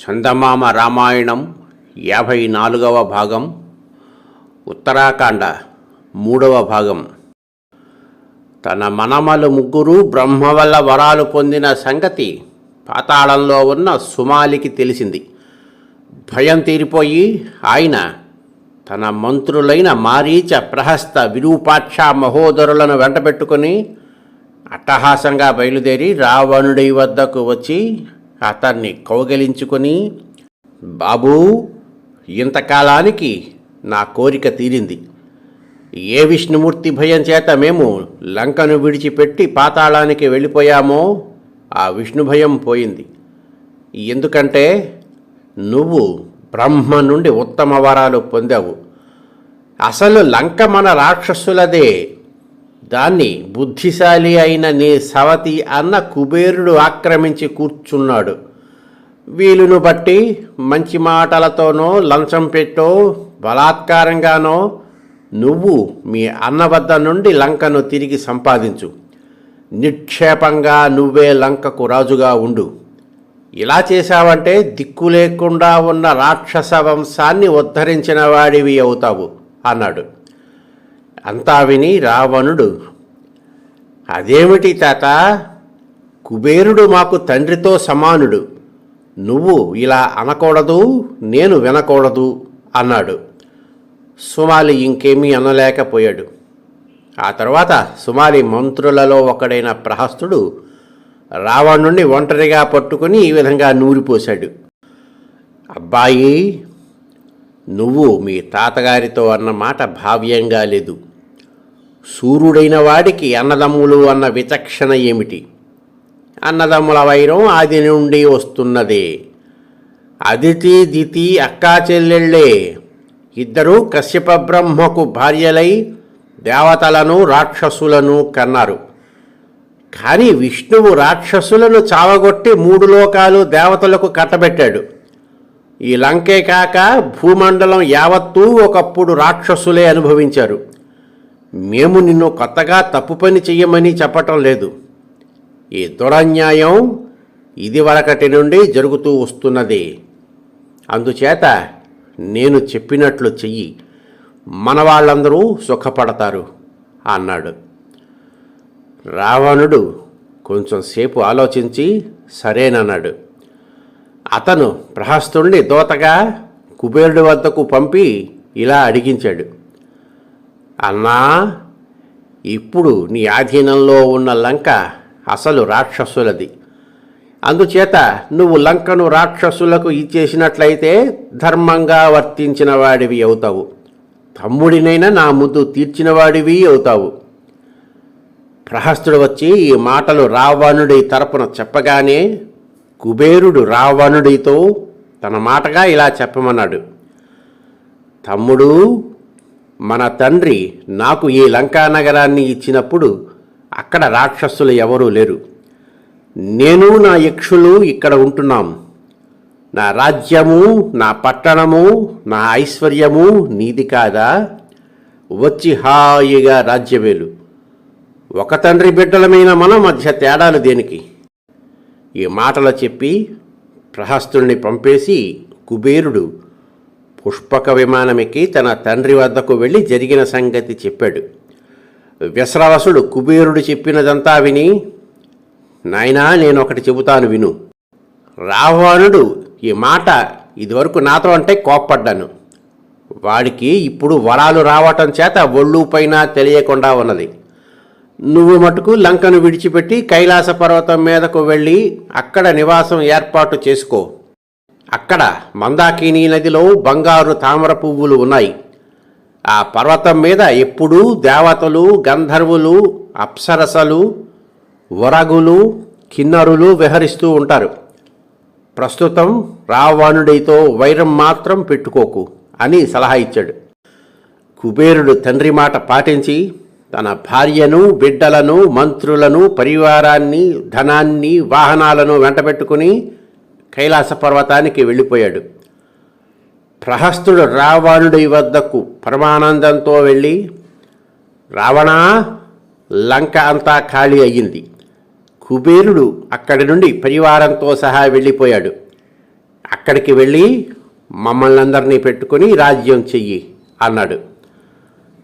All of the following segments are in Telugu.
చందమామ రామాయణం యాభై నాలుగవ భాగం ఉత్తరాఖండ మూడవ భాగం. తన మనమలు ముగ్గురు బ్రహ్మ వల్ల వరాలు పొందిన సంగతి పాతాళంలో ఉన్న సుమాలికి తెలిసింది. భయం తీరిపోయి ఆయన తన మంత్రులైన మారీచ ప్రహస్త విరూపాక్ష మహోదరులను వెంటబెట్టుకుని అట్టహాసంగా బయలుదేరి రావణుడి వద్దకు వచ్చి అతన్ని కౌగలించుకొని బాబూ ఇంతకాలానికి నా కోరిక తీరింది. ఏ విష్ణుమూర్తి భయం చేత మేము లంకను విడిచిపెట్టి పాతాళానికి వెళ్ళిపోయామో ఆ విష్ణు భయం పోయింది. ఎందుకంటే నువ్వు బ్రహ్మ నుండి ఉత్తమ వరాలు పొందావు. అసలు లంక మన రాక్షసులదే దాన్ని బుద్ధిశాలి అయిన నీ సవతి అన్న కుబేరుడు ఆక్రమించి కూర్చున్నాడు. వీలును బట్టి మంచి మాటలతోనో లంచం పెట్టో బలాత్కారంగానో నువ్వు మీ అన్న వద్ద నుండి లంకను తిరిగి సంపాదించు. నిక్షేపంగా నువ్వే లంకకు రాజుగా ఉండు. ఇలా చేశావంటే దిక్కు లేకుండా ఉన్న రాక్షస వంశాన్ని ఉద్ధరించిన వాడివి అవుతావు అన్నాడు. అంతా విని రావణుడు అదేమిటి తాత? కుబేరుడు మాకు తండ్రితో సమానుడు. నువ్వు ఇలా అనకూడదు నేను వినకూడదు అన్నాడు. సుమాలి ఇంకేమీ అనలేకపోయాడు. ఆ తర్వాత సుమాలి మంత్రులలో ఒకడైన ప్రహస్తుడు రావణుణ్ణి ఒంటరిగా పట్టుకుని ఈ విధంగా నూరిపోశాడు. అబ్బాయి నువ్వు మీ తాతగారితో అన్న మాట భావ్యంగా లేదు. సూర్యుడైన వాడికి అన్నదమ్ములు అన్న విచక్షణ ఏమిటి? అన్నదమ్ముల వైరం ఆది నుండి వస్తున్నదే. అదితి దితి అక్కా చెల్లెళ్ళే ఇద్దరూ కశ్యప బ్రహ్మకు భార్యలై దేవతలను రాక్షసులను కన్నారు. కానీ విష్ణువు రాక్షసులను చావగొట్టి మూడు లోకాలు దేవతలకు కట్టబెట్టాడు. ఈ లంకే కాక భూమండలం యావత్తూ ఒకప్పుడు రాక్షసులే అనుభవించారు. మేము నిన్ను కొత్తగా తప్పు పని చెయ్యమని చెప్పటం లేదు. ఈ దురన్యాయం ఇదివరకటి నుండి జరుగుతూ వస్తున్నది. అందుచేత నేను చెప్పినట్లు చెయ్యి. మన వాళ్ళందరూ సుఖపడతారు అన్నాడు. రావణుడు కొంచెం సేపు ఆలోచించి సరేనన్నాడు. అతను ప్రహస్తుణ్ణి దోతగా కుబేరుడి వద్దకు పంపి ఇలా అడిగించాడు. అన్నా ఇప్పుడు నీ ఆధీనంలో ఉన్న లంక అసలు రాక్షసులది. అందుచేత నువ్వు లంకను రాక్షసులకు ఇచ్చేసినట్లయితే ధర్మంగా వర్తించిన వాడివి అవుతావు. తమ్ముడినైనా నా ముద్దు తీర్చినవాడివి అవుతావు. ప్రహస్తుడు వచ్చి ఈ మాటలు రావణుడి తరపున చెప్పగానే కుబేరుడు రావణుడితో తన మాటగా ఇలా చెప్పమన్నాడు. తమ్ముడు మన తండ్రి నాకు ఈ లంకా నగరాన్ని ఇచ్చినప్పుడు అక్కడ రాక్షసులు ఎవరూ లేరు. నేను నా యక్షులు ఇక్కడ ఉంటున్నాం. నా రాజ్యము నా పట్టణము నా ఐశ్వర్యము నీది కాదా? వచ్చి హాయిగా రాజ్యమేలు ఒక తండ్రి బిడ్డలమైన మన మధ్య తేడాలు దేనికి? ఈ మాటలు చెప్పి ప్రహస్తుల్ని పంపేసి కుబేరుడు పుష్పక విమానమికి తన తండ్రి వద్దకు వెళ్ళి జరిగిన సంగతి చెప్పాడు. వ్యసరవసుడు కుబేరుడు చెప్పినదంతా విని నాయనా నేను ఒకటి చెబుతాను విను. రావణుడు ఈ మాట ఇదివరకు నాతో అంటే కోప్పడ్డాను. వాడికి ఇప్పుడు వరాలు రావటం చేత ఒళ్ళు పైన తెలియకుండా ఉన్నది. నువ్వు మటుకు లంకను విడిచిపెట్టి కైలాస పర్వతం మీదకు వెళ్ళి అక్కడ నివాసం ఏర్పాటు చేసుకో. అక్కడ మందాకిని నదిలో బంగారు తామర పువ్వులు ఉన్నాయి. ఆ పర్వతం మీద ఎప్పుడూ దేవతలు గంధర్వులు అప్సరసలు వరగులు కిన్నరులు విహరిస్తూ ఉంటారు. ప్రస్తుతం రావణుడితో వైరం మాత్రం పెట్టుకోకు అని సలహా ఇచ్చాడు. కుబేరుడు తండ్రి మాట పాటించి తన భార్యను బిడ్డలను మంత్రులను పరివారాన్ని ధనాన్ని వాహనాలను వెంటబెట్టుకుని కైలాస పర్వతానికి వెళ్ళిపోయాడు. ప్రహస్తుడు రావణుడి వద్దకు పరమానందంతో వెళ్ళి రావణా లంక అంతా ఖాళీ అయ్యింది. కుబేరుడు అక్కడి నుండి పరివారంతో సహా వెళ్ళిపోయాడు. అక్కడికి వెళ్ళి మమ్మల్ని అందరినీ పెట్టుకుని రాజ్యం చెయ్యి అన్నాడు.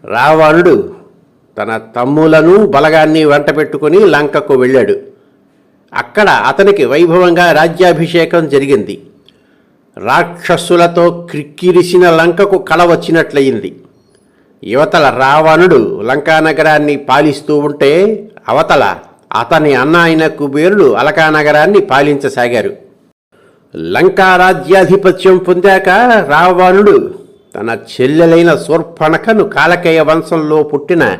రావణుడు తన తమ్ములను బలగాన్ని వెంట పెట్టుకుని లంకకు వెళ్ళాడు. అక్కడ అతనికి వైభవంగా రాజ్యాభిషేకం జరిగింది. రాక్షసులతో క్రిక్కిరిసిన లంకకు కళ వచ్చినట్లయింది. యువతల రావణుడు లంకానగరాన్ని పాలిస్తూ ఉంటే అవతల అతని అన్న అయిన కుబేరుడు అలకానగరాన్ని పాలించసాగారు. లంకా రాజ్యాధిపత్యం పొందాక రావణుడు తన చెల్లెలైన శూర్పణఖను కాలకేయ వంశంలో పుట్టిన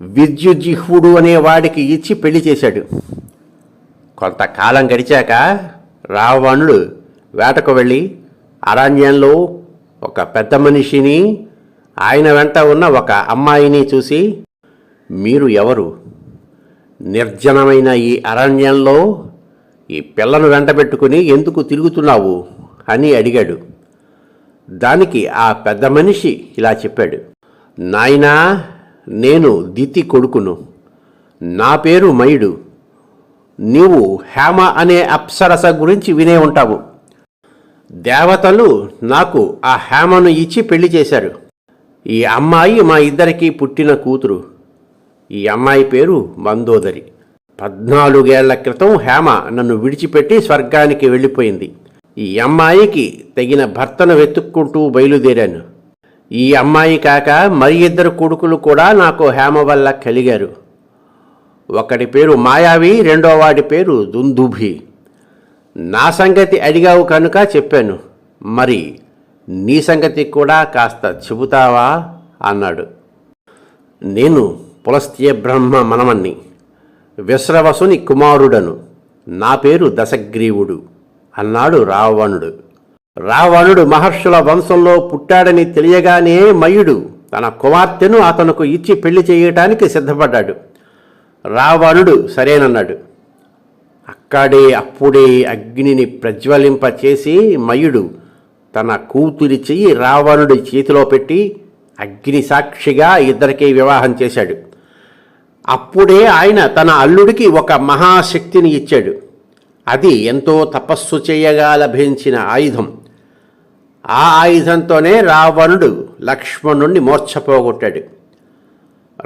విద్యుజిహ్వుడు అనే వాడికి ఇచ్చి పెళ్ళి చేశాడు. కొంతకాలం గడిచాక రావణుడు వేటకు వెళ్ళి అరణ్యంలో ఒక పెద్ద మనిషిని ఆయన వెంట ఉన్న ఒక అమ్మాయిని చూసి మీరు ఎవరు? నిర్జనమైన ఈ అరణ్యంలో ఈ పిల్లను వెంటబెట్టుకుని ఎందుకు తిరుగుతున్నావు? అని అడిగాడు. దానికి ఆ పెద్ద మనిషి ఇలా చెప్పాడు. నాయనా నేను దితి కొడుకును. నా పేరు మయుడు. నీవు హేమ అనే అప్సరస గురించి వినే ఉంటావు. దేవతలు నాకు ఆ హేమను ఇచ్చి పెళ్ళి చేశారు. ఈ అమ్మాయి మా ఇద్దరికి పుట్టిన కూతురు. ఈ అమ్మాయి పేరు మందోదరి. పద్నాలుగేళ్ళ క్రితం హేమ నన్ను విడిచిపెట్టి స్వర్గానికి వెళ్ళిపోయింది. ఈ అమ్మాయికి తగిన భర్తను వెతుక్కుంటూ బయలుదేరాను. ఈ అమ్మాయి కాక మరి ఇద్దరు కొడుకులు కూడా నాకు హేమ వల్ల కలిగారు. ఒకటి పేరు మాయావి రెండో వాడి పేరు దుందుభి. నా సంగతి అడిగావు కనుక చెప్పాను. మరి నీ సంగతి కూడా కాస్త చెబుతావా? అన్నాడు. నేను పులస్త్య బ్రహ్మ మనమన్ని విశ్రవసుని కుమారుడను. నా పేరు దశగ్రీవుడు అన్నాడు రావణుడు. రావణుడు మహర్షుల వంశంలో పుట్టాడని తెలియగానే మయుడు తన కుమార్తెను అతనుకు ఇచ్చి పెళ్ళి చేయటానికి సిద్ధపడ్డాడు. రావణుడు సరేనన్నాడు. అక్కడే అప్పుడే అగ్నిని ప్రజ్వలింపచేసి మయుడు తన కూతురి చెయ్యి రావణుడి చేతిలో పెట్టి అగ్ని సాక్షిగా ఇద్దరికీ వివాహం చేశాడు. అప్పుడే ఆయన తన అల్లుడికి ఒక మహాశక్తిని ఇచ్చాడు. అది ఎంతో తపస్సు చేయగా లభించిన ఆయుధం. ఆ ఆయుధంతోనే రావణుడు లక్ష్మణుణ్ణి మోర్చపోగొట్టాడు.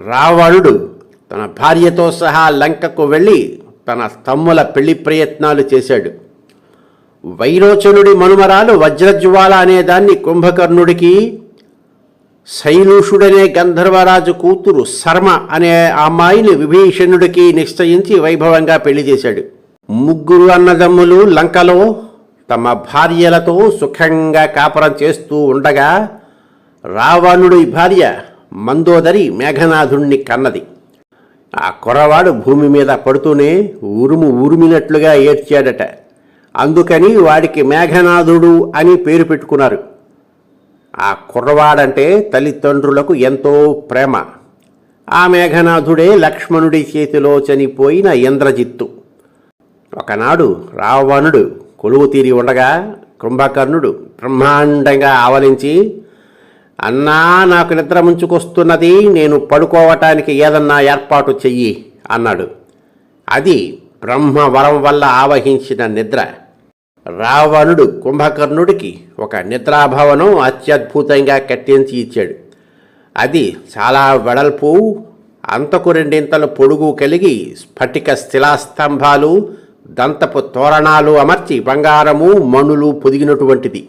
రావణుడు తన భార్యతో సహా లంకకు వెళ్ళి తన తమ్ముల పెళ్ళి ప్రయత్నాలు చేశాడు. వైరోచనుడి మనుమరాలు వజ్రజ్వాల అనే దాన్ని కుంభకర్ణుడికి శైలూషుడనే గంధర్వరాజు కూతురు శర్మ అనే అమ్మాయిని విభీషణుడికి నిశ్చయించి వైభవంగా పెళ్ళి చేశాడు. ముగ్గురు అన్నదమ్ములు లంకలో తమ భార్యలతో సుఖంగా కాపురం చేస్తూ ఉండగా రావణుడి భార్య మందోదరి మేఘనాథుణ్ణి కన్నది. ఆ కుర్రవాడు భూమి మీద పడుతూనే ఉరుము ఉరిమినట్లుగా ఏడ్చాడట. అందుకని వాడికి మేఘనాథుడు అని పేరు పెట్టుకున్నారు. ఆ కుర్రవాడంటే తల్లిదండ్రులకు ఎంతో ప్రేమ. ఆ మేఘనాథుడే లక్ష్మణుడి చేతిలో చనిపోయిన ఇంద్రజిత్తు. ఒకనాడు రావణుడు కొలువు తీరి ఉండగా కుంభకర్ణుడు బ్రహ్మాండంగా ఆవలించి అన్నా నాకు నిద్ర ముంచుకొస్తున్నది నేను పడుకోవటానికి ఏదన్నా ఏర్పాటు చెయ్యి అన్నాడు. అది బ్రహ్మ వరం వల్ల ఆవహించిన నిద్ర. రావణుడు కుంభకర్ణుడికి ఒక నిద్రాభవనం అత్యద్భుతంగా కట్టించి ఇచ్చాడు. అది చాలా వెడల్పు అంతకు రెండింతల పొడుగు కలిగి స్ఫటిక శిలాస్తంభాలు దంతపు తోరణాలు అమర్చి బంగారము మణులు పొదిగినటువంటిది.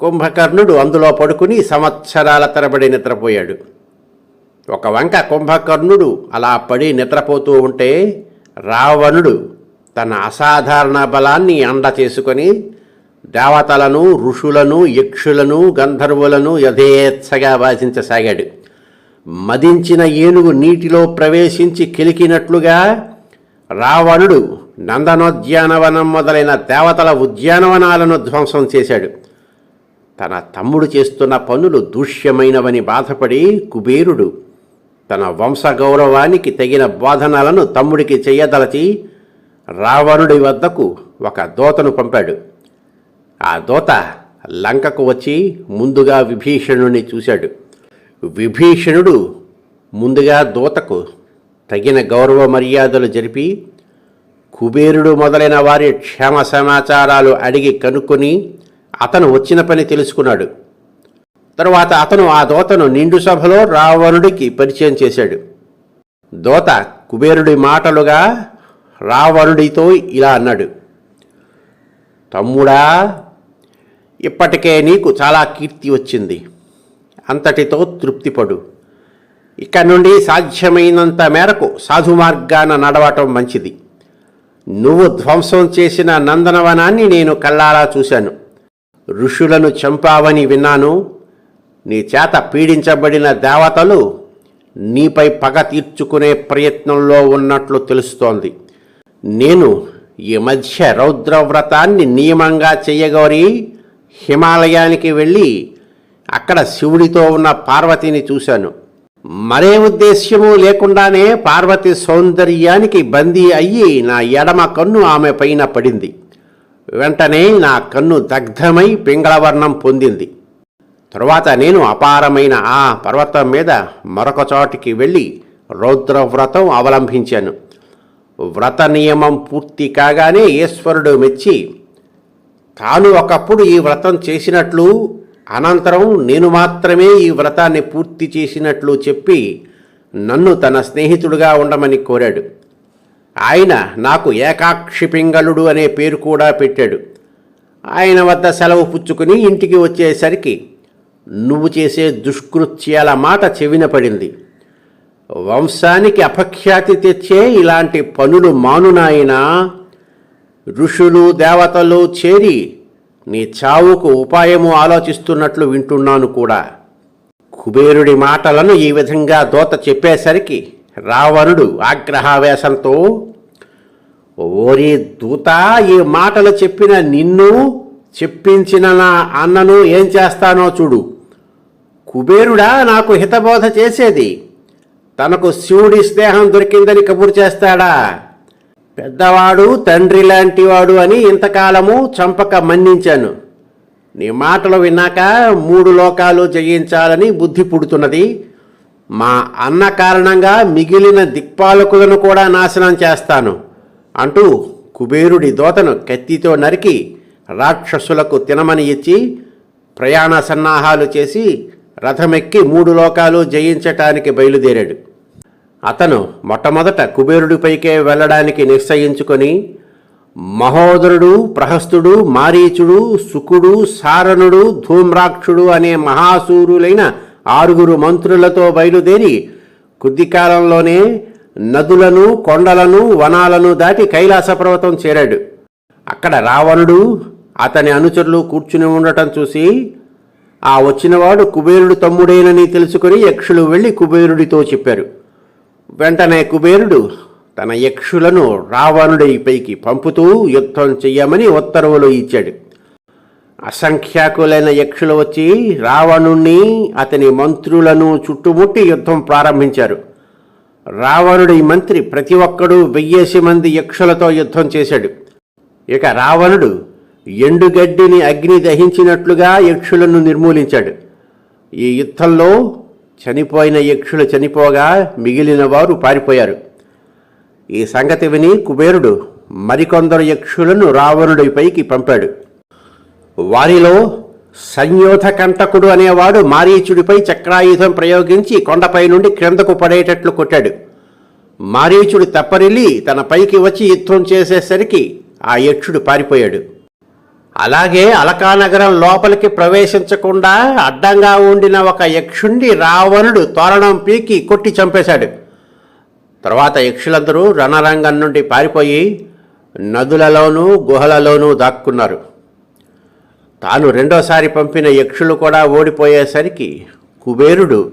కుంభకర్ణుడు అందులో పడుకుని సంవత్సరాల తరబడి నిద్రపోయాడు. ఒక వంక కుంభకర్ణుడు అలా పడి నిద్రపోతూ ఉంటే రావణుడు తన అసాధారణ బలాన్ని అండ చేసుకొని దేవతలను ఋషులను యక్షులను గంధర్వులను యథేచ్ఛగా వాసించసాగాడు మదించిన ఏనుగు నీటిలో ప్రవేశించి కిలికినట్లుగా రావణుడు నందనోద్యానవనం మొదలైన దేవతల ఉద్యానవనాలను ధ్వంసం చేశాడు. తన తమ్ముడు చేస్తున్న పనులు దూష్యమైనవని బాధపడి కుబేరుడు తన వంశగౌరవానికి తగిన బోధనలను తమ్ముడికి చేయదలచి రావణుడి వద్దకు ఒక దోతను పంపాడు. ఆ దోత లంకకు వచ్చి ముందుగా విభీషణుని చూశాడు. విభీషణుడు ముందుగా దూతకు తగిన గౌరవ మర్యాదలు జరిపి కుబేరుడు మొదలైన వారి క్షేమ సమాచారాలు అడిగి కనుక్కొని అతను వచ్చిన పని తెలుసుకున్నాడు. తరువాత అతను ఆ దోతను నిండు సభలో రావణుడికి పరిచయం చేశాడు. దోత కుబేరుడి మాటలుగా రావణుడితో ఇలా అన్నాడు. తమ్ముడా ఇప్పటికే నీకు చాలా కీర్తి వచ్చింది. అంతటితో తృప్తిపడు ఇక నుండి సాధ్యమైనంత మేరకు సాధు మార్గాన నడవటం మంచిది. నువ్వు ధ్వంసం చేసిన నందనవనాన్ని నేను కళ్ళారా చూశాను. ఋషులను చంపావని విన్నాను. నీ చేత పీడించబడిన దేవతలు నీపై పగ తీర్చుకునే ప్రయత్నంలో ఉన్నట్లు తెలుస్తోంది. నేను ఈ మధ్య రౌద్రవ్రతాన్ని నియమంగా చేయగోరి హిమాలయానికి వెళ్ళి అక్కడ శివుడితో ఉన్న పార్వతిని చూశాను. మరే ఉద్దేశ్యము లేకుండానే పార్వతి సౌందర్యానికి బందీ అయ్యి నా ఎడమ కన్ను ఆమె పైన పడింది. వెంటనే నా కన్ను దగ్ధమై పింగళవర్ణం పొందింది. తరువాత నేను అపారమైన ఆ పర్వతం మీద మరొక చోటికి వెళ్ళి రౌద్రవ్రతం అవలంబించాను వ్రత నియమం పూర్తి కాగానే ఈశ్వరుడు మెచ్చి తాను ఒకప్పుడు ఈ వ్రతం చేసినట్లు అనంతరం నేను మాత్రమే ఈ వ్రతాన్ని పూర్తి చేసినట్లు చెప్పి నన్ను తన స్నేహితుడుగా ఉండమని కోరాడు. ఆయన నాకు ఏకాక్షి పింగళుడు అనే పేరు కూడా పెట్టాడు. ఆయన వద్ద సెలవు పుచ్చుకుని ఇంటికి వచ్చేసరికి నువ్వు చేసే దుష్కృత్యాల మాట చెవిన పడింది. వంశానికి అపఖ్యాతి తెచ్చే ఇలాంటి పనులు మానునాయినా ఋషులు దేవతలు చేరి నీ చావుకు ఉపాయము ఆలోచిస్తున్నట్లు వింటున్నాను కూడా. కుబేరుడి మాటలను ఈ విధంగా దోత చెప్పేసరికి రావణుడు ఆగ్రహావేశంతో ఓరి దూత ఈ మాటలు చెప్పిన నిన్ను చెప్పించిన నా అన్నను ఏం చేస్తానో చూడు. కుబేరుడా నాకు హితబోధ చేసేది. తనకు శివుడి స్నేహం దొరికిందని కబురు చేస్తాడా? పెద్దవాడు తండ్రి లాంటివాడు అని ఇంతకాలము చంపక మన్నించాను. నీ మాటలు విన్నాక మూడు లోకాలు జయించాలని బుద్ధి పుడుతున్నది. మా అన్న కారణంగా మిగిలిన దిక్పాలకులను కూడా నాశనం చేస్తాను అంటూ కుబేరుడి దోతను కత్తితో నరికి రాక్షసులకు తినమని ఇచ్చి ప్రయాణ సన్నాహాలు చేసి రథమెక్కి మూడు లోకాలు జయించటానికి బయలుదేరాడు. అతను మొట్టమొదట కుబేరుడిపైకే వెళ్ళడానికి నిశ్చయించుకొని మహోదరుడు ప్రహస్తుడు మారీచుడు సుకుడు సారణుడు ధూమ్రాక్షుడు అనే మహాసూరులైన ఆరుగురు మంత్రులతో బయలుదేరి కొద్ది కాలంలోనే నదులను కొండలను వనాలను దాటి కైలాస పర్వతం చేరాడు. అక్కడ రావణుడు అతని అనుచరులు కూర్చుని ఉండటం చూసి ఆ వచ్చినవాడు కుబేరుడు తమ్ముడేనని తెలుసుకుని యక్షులు వెళ్ళి కుబేరుడితో చెప్పారు. వెంటనే కుబేరుడు తన యక్షులను రావణుడి పైకి పంపుతూ యుద్ధం చెయ్యమని ఉత్తర్వులు ఇచ్చాడు. అసంఖ్యాకులైన యక్షులు వచ్చి రావణుణ్ణి అతని మంత్రులను చుట్టుముట్టి యుద్ధం ప్రారంభించారు. రావణుడి మంత్రి ప్రతి ఒక్కడూ వెయ్యేసి మంది యక్షులతో యుద్ధం చేశాడు. ఇక రావణుడు ఎండుగడ్డిని అగ్ని దహించినట్లుగా యక్షులను నిర్మూలించాడు. ఈ యుద్ధంలో చనిపోయిన యక్షులు చనిపోగా మిగిలిన వారు పారిపోయారు. ఈ సంగతి విని కుబేరుడు మరికొందరు యక్షులను రావణుడిపైకి పంపాడు. వారిలో సంయోధ కంటకుడు అనేవాడు మారీచుడిపై చక్రాయుధం ప్రయోగించి కొండపై నుండి క్రిందకు పడేటట్లు కొట్టాడు. మారీచుడు తప్పరిల్లి తన పైకి వచ్చి యుద్ధం చేసేసరికి ఆ యక్షుడు పారిపోయాడు. అలాగే అలకానగరం లోపలికి ప్రవేశించకుండా అడ్డంగా ఉండిన ఒక యక్షుణ్ణి రావణుడు తోరణం పీకి కొట్టి చంపేశాడు. తర్వాత యక్షులందరూ రణరంగం నుండి పారిపోయి నదులలోనూ గుహలలోనూ దాక్కున్నారు. తాను రెండోసారి పంపిన యక్షులు కూడా ఓడిపోయేసరికి కుబేరుడు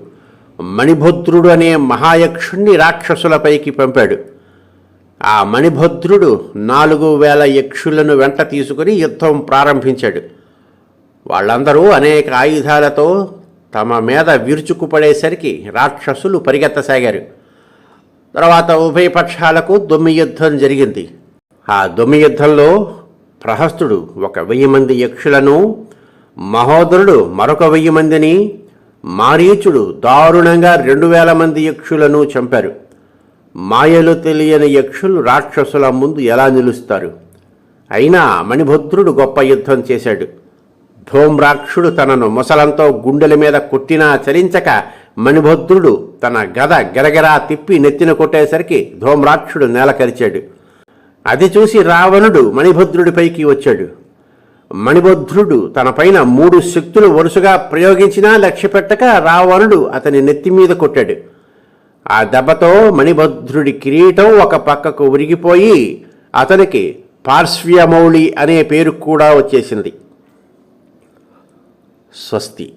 మణిభద్రుడు అనే మహాయక్షుణ్ణి రాక్షసులపైకి పంపాడు. ఆ మణిభద్రుడు నాలుగు వేల యక్షులను వెంట తీసుకుని యుద్ధం ప్రారంభించాడు. వాళ్ళందరూ అనేక ఆయుధాలతో తమ మీద విరుచుకుపడేసరికి రాక్షసులు పరిగెత్తసాగారు. తర్వాత ఉభయ పక్షాలకు దొమ్మి యుద్ధం జరిగింది. ఆ దొమ్మి యుద్ధంలో ప్రహస్తుడు ఒక వెయ్యి మంది యక్షులను మహోదరుడు మరొక వెయ్యి మందిని మారీచుడు దారుణంగా రెండు వేల మంది యక్షులను చంపారు. మాయలు తెలియని యక్షులు రాక్షసుల ముందు ఎలా నిలుస్తారు? అయినా మణిభద్రుడు గొప్ప యుద్ధం చేశాడు. ధూమ్రాక్షుడు తనను ముసలంతో గుండెల మీద కొట్టినా చలించక మణిభద్రుడు తన గద గెరగెరా తిప్పి నెత్తిన కొట్టేసరికి ధూమ్రాక్షుడు నేల కరిచాడు. అది చూసి రావణుడు మణిభద్రుడిపైకి వచ్చాడు. మణిభద్రుడు తనపైన మూడు శక్తులు వరుసగా ప్రయోగించినా లక్ష్యపెట్టక రావణుడు అతని నెత్తి మీద కొట్టాడు. ఆ దెబ్బతో మణిభద్రుడి కిరీటం ఒక పక్కకు ఉరిగిపోయి అతనికి పార్శ్వ్యమౌళి అనే పేరు కూడా వచ్చేసింది. స్వస్తి.